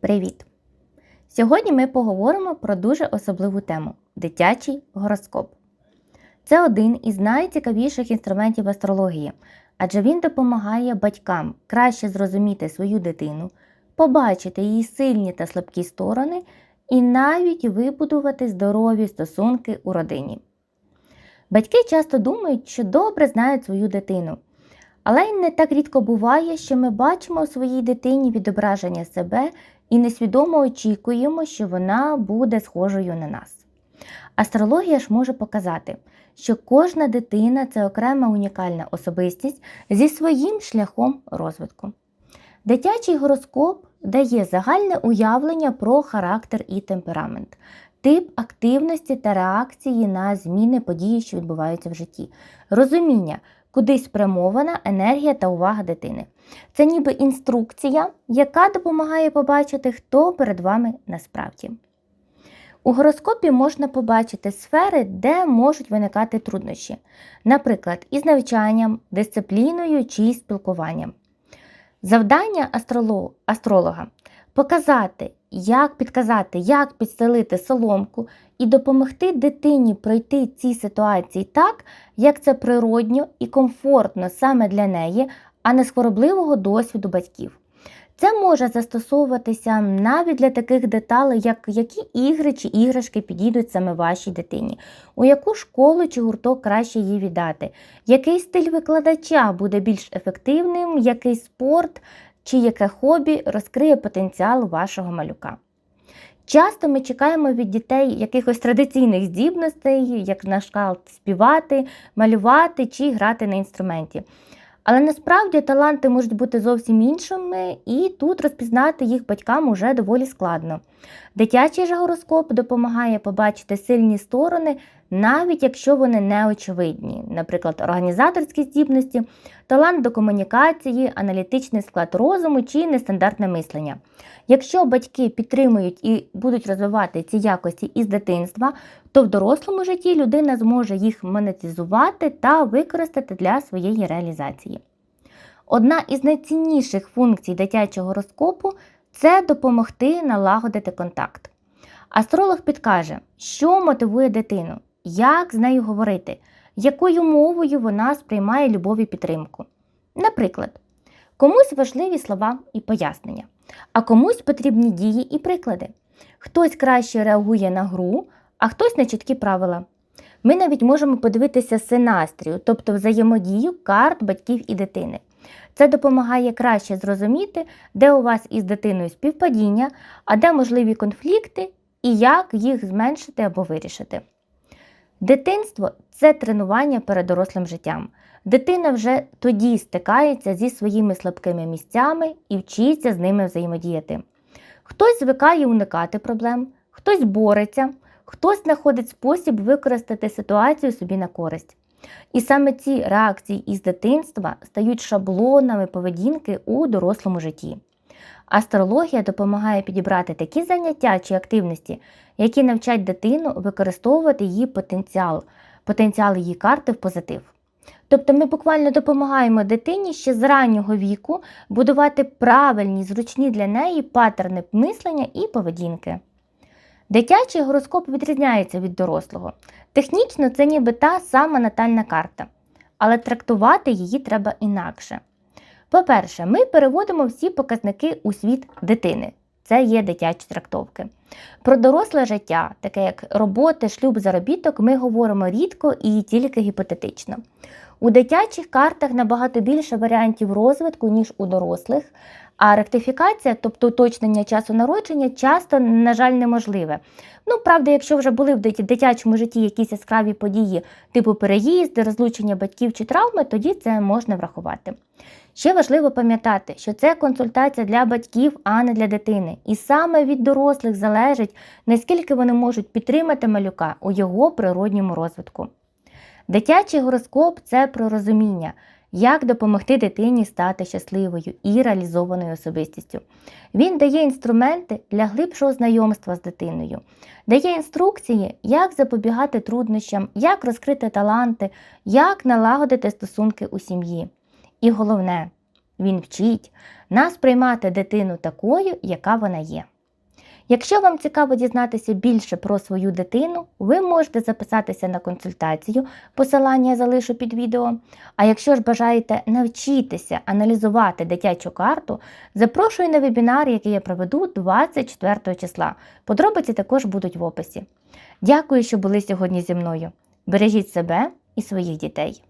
Привіт! Сьогодні ми поговоримо про дуже особливу тему дитячий гороскоп. Це один із найцікавіших інструментів астрології, адже він допомагає батькам краще зрозуміти свою дитину, побачити її сильні та слабкі сторони і навіть вибудувати здорові стосунки у родині. Батьки часто думають, що добре знають свою дитину. Але й не так рідко буває, що ми бачимо у своїй дитині відображення себе і несвідомо очікуємо, що вона буде схожою на нас. Астрологія ж може показати, що кожна дитина це окрема унікальна особистість зі своїм шляхом розвитку. Дитячий гороскоп дає загальне уявлення про характер і темперамент, тип активності та реакції на зміни події, що відбуваються в житті, розуміння куди спрямована енергія та увага дитини. Це ніби інструкція, яка допомагає побачити, хто перед вами насправді. У гороскопі можна побачити сфери, де можуть виникати труднощі, наприклад, із навчанням, дисципліною чи спілкуванням. Завдання астролога показати, як підказати, як підстелити соломку і допомогти дитині пройти ці ситуації так, як це природньо і комфортно саме для неї, а не з хворобливого досвіду батьків. Це може застосовуватися навіть для таких деталей, як які ігри чи іграшки підійдуть саме вашій дитині, у яку школу чи гурток краще її віддати, який стиль викладача буде більш ефективним, який спорт чи яке хобі розкриє потенціал вашого малюка. Часто ми чекаємо від дітей якихось традиційних здібностей, як на шкал співати, малювати чи грати на інструменті. Але насправді таланти можуть бути зовсім іншими, і тут розпізнати їх батькам уже доволі складно. Дитячий же гороскоп допомагає побачити сильні сторони, навіть якщо вони не очевидні, наприклад, організаторські здібності, талант до комунікації, аналітичний склад розуму чи нестандартне мислення. Якщо батьки підтримують і будуть розвивати ці якості із дитинства, то в дорослому житті людина зможе їх монетизувати та використати для своєї реалізації. Одна із найцінніших функцій дитячого гороскопу це допомогти налагодити контакт. Астролог підкаже, що мотивує дитину, як з нею говорити, якою мовою вона сприймає любов і підтримку. Наприклад, комусь важливі слова і пояснення, а комусь потрібні дії і приклади. Хтось краще реагує на гру, а хтось на чіткі правила. Ми навіть можемо подивитися синастрію, тобто взаємодію карт батьків і дитини. Це допомагає краще зрозуміти, де у вас із дитиною співпадіння, а де можливі конфлікти і як їх зменшити або вирішити. Дитинство це тренування перед дорослим життям. Дитина вже тоді стикається зі своїми слабкими місцями і вчиться з ними взаємодіяти. Хтось звикає уникати проблем, хтось бореться, хтось знаходить спосіб використати ситуацію собі на користь. І саме ці реакції із дитинства стають шаблонами поведінки у дорослому житті. Астрологія допомагає підібрати такі заняття чи активності, які навчать дитину використовувати її потенціал, потенціал її карти в позитив. Тобто ми буквально допомагаємо дитині ще з раннього віку будувати правильні, зручні для неї паттерни мислення і поведінки. Дитячий гороскоп відрізняється від дорослого. Технічно це ніби та сама натальна карта, але трактувати її треба інакше. По-перше, ми переводимо всі показники у світ дитини. Це є дитячі трактовки. Про доросле життя, таке як роботи, шлюб, заробіток, ми говоримо рідко і тільки гіпотетично. У дитячих картах набагато більше варіантів розвитку, ніж у дорослих, а ректифікація, тобто уточнення часу народження, часто, на жаль, неможливе. Ну, правда, якщо вже були в дитячому житті якісь яскраві події, типу переїзди, розлучення батьків чи травми, тоді це можна врахувати. Ще важливо пам'ятати, що це консультація для батьків, а не для дитини. І саме від дорослих залежить, наскільки вони можуть підтримати малюка у його природньому розвитку. Дитячий гороскоп це про розуміння, як допомогти дитині стати щасливою і реалізованою особистістю. Він дає інструменти для глибшого знайомства з дитиною, дає інструкції, як запобігати труднощам, як розкрити таланти, як налагодити стосунки у сім'ї. І головне, він вчить нас приймати дитину такою, яка вона є. Якщо вам цікаво дізнатися більше про свою дитину, ви можете записатися на консультацію, посилання я залишу під відео. А якщо ж бажаєте навчитися аналізувати дитячу карту, запрошую на вебінар, який я проведу 24 числа. Подробиці також будуть в описі. Дякую, що були сьогодні зі мною. Бережіть себе і своїх дітей.